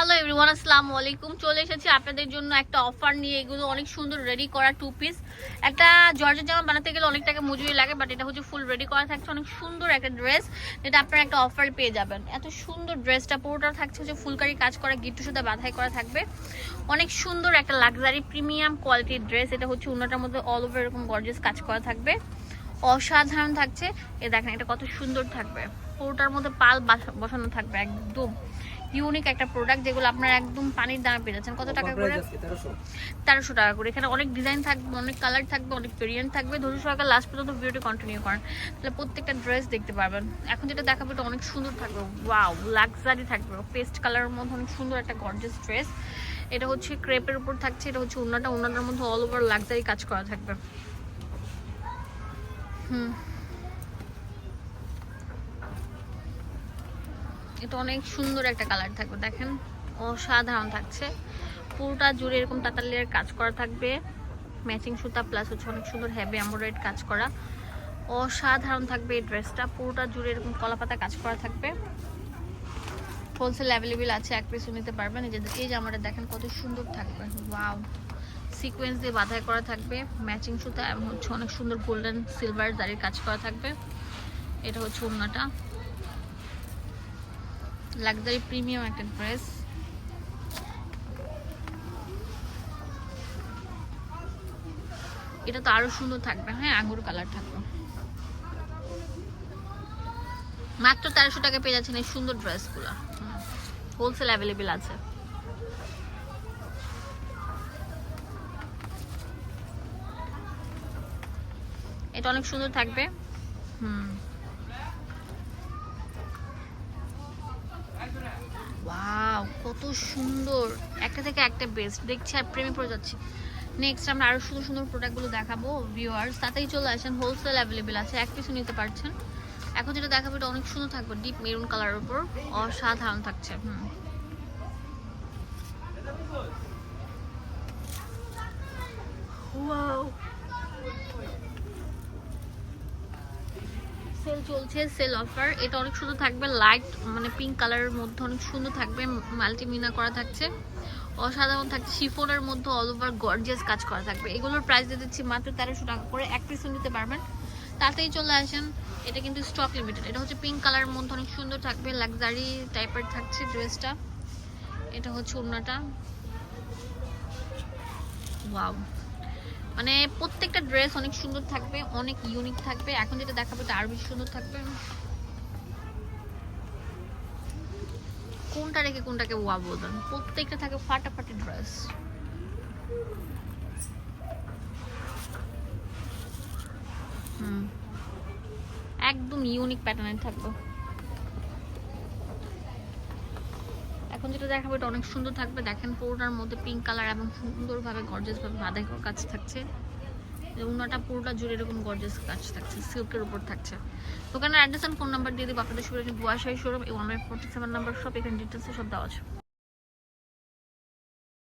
Hello everyone আসসালামু আলাইকুম চলে এসেছি আপনাদের জন্য একটা অফার নিয়ে। এগুলো অনেক সুন্দর রেডি করা টু পিস একটা জর্জের জামা বানাতে গেলে অনেক টাকা মজুরি লাগে বাট এটা হচ্ছে ফুল রেডি করা থাকছে। অনেক সুন্দর একটা ড্রেস যেটা আপনারা একটা অফার পেয়ে যাবেন। এত সুন্দর ড্রেসটা পুরোটা থাকছে হচ্ছে ফুলকারি কাজ করা গিট্টু সুতা বাধাই করা থাকবে। অনেক সুন্দর একটা লাক্সারি প্রিমিয়াম কোয়ালিটির ড্রেস এটা হচ্ছে উন্নটার মধ্যে অল ওভার এরকম গর্জেস কাজ করা থাকবে। অসাধারণ থাকছে। এ দেখেন এটা কত সুন্দর থাকবে। পুরোটার মধ্যে পাল বাসা- বসানো থাকবে একদম। ইউনিক একটা প্রোডাক্ট যেগুলো আপনারা একদম পানির দামে পেয়ে যাচ্ছেন। কত টাকা করে? তেরোশো। টাকা করে। এখানে অনেক ডিজাইন থাকবে অনেক কালার থাকবে অনেক ভেরিয়েন্ট থাকবে। ধরুন সরকার লাস্ট পর্যন্ত ভিডিওটি কন্টিনিউ করেন। তাহলে প্রত্যেকটা ড্রেস দেখতে পারবেন। এখন যেটা দেখাবো এটা অনেক সুন্দর থাকবে। ওয়াও লাক্সারি থাকবে। পেস্ট কালারের মধ্যে অনেক সুন্দর একটা গর্জেস ড্রেস এটা হচ্ছে ক্রেপের উপর থাকছে এটা হচ্ছে উন্নাটা। উন্নাটার মধ্যে অল ওভার লাক্সারি কাজ করা থাকবে। হুম। এটা অনেক সুন্দর একটা কালার থাকবে, দেখেন। অসাধারণ থাকছে। পুরোটা জুড়ে এরকম তাতালিয়ার কাজ করা থাকবে। ম্যাচিং সুতা প্লাস হচ্ছে অনেক সুন্দর হ্যাভি এমব্রয়েড কাজ করা। অসাধারণ থাকবে এই ড্রেসটা পুরোটা জুড়ে এরকম কলাপাতা কাজ করা থাকবে। হোলসেল অ্যাভেলেবেল আছে, এক পিসও নিতে পারবেন এই জামাটা দেখেন কত সুন্দর থাকবে। ওয়াও সিকোয়েন্স দিয়ে বাধাই করা থাকবে। ম্যাচিং সুতা এবং হচ্ছে অনেক সুন্দর গোল্ডেন সিলভার দাঁড়িয়ে কাজ করা থাকবে। এটা হচ্ছে ওড়নাটা। লাক্সারি প্রিমিয়াম একটা ড্রেস এটা তো আরও সুন্দর থাকবে হ্যাঁ আঙ্গুর কালার থাকবে। মাত্র তেরোশো টাকা পেয়ে যাচ্ছেন এই সুন্দর ড্রেসগুলো হোলসেল অ্যাভেলেবেল আছে। এটা অনেক সুন্দর থাকবে। হুম ওয়াও কত সুন্দর। একটা থেকে একটা বেস্ট দেখছি আর প্রেমে পড়ে যাচ্ছি। নেক্সট আমরা আরও সুন্দর সুন্দর প্রোডাক্টগুলো দেখাবো ভিউয়ার্স তাতেই চলে আসেন হোলসেল অ্যাভেলেবেল আছে। এক পিছু নিতে পারছেন। এখন যেটা দেখাবো, এটা অনেক সুন্দর থাকবে। ডিপ মেরুন কালারের উপর। অসাধারণ থাকছে। হুম ওয়াও সেল চলছে সেল অফার এটা অনেক সুন্দর থাকবে লাইট মানে পিঙ্ক কালারের মধ্যে অনেক সুন্দর থাকবে মাল্টিমিনা করা থাকছে। অসাধারণ থাকছে শিফনের মধ্যে অল ওভার গর্জিয়াস কাজ করা থাকবে। এগুলোর প্রাইস দিয়ে দিচ্ছি মাত্র তেরোশো টাকা করে, এক পিসও নিতে পারবেন। তাতেই চলে আসেন, এটা কিন্তু স্টক লিমিটেড এটা হচ্ছে পিঙ্ক কালারের মধ্যে অনেক সুন্দর থাকবে লাক্সারি টাইপের থাকছে ড্রেসটা এটা হচ্ছে ওড়নাটা। ওয়াও মানে প্রত্যেকটা ড্রেস অনেক সুন্দর থাকবে, অনেক ইউনিক থাকবে। এখন যেটা দেখাবো এটা আরও বেশি সুন্দর থাকবে। কোনটা রেখে কোনটাকে ওয়া বলবেন প্রত্যেকটা থাকে ফাটাফাটি ড্রেস হুম। একদম ইউনিক প্যাটার্নের থাকবে। এখন যেটা দেখাবো, এটা অনেক সুন্দর থাকবে। দেখেন পুরোটার মধ্যে পিঙ্ক কালার এবং সুন্দরভাবে গর্জেস ভাবে বাঁধা কাজ থাকছে। উনাটা পুরোটা জুড়ে এরকম গর্জেস কাজ থাকছে, সিল্কের উপর থাকছে। দোকানের অ্যাড্রেস ফোন নাম্বার দিয়ে দেবো, আপনাদের সুবিধা বুয়াশাহী শোরুম এবং ওয়ান ফোর্টি সেভেন নাম্বার সব এখানে ডিটেলসে সব দেওয়া আছে।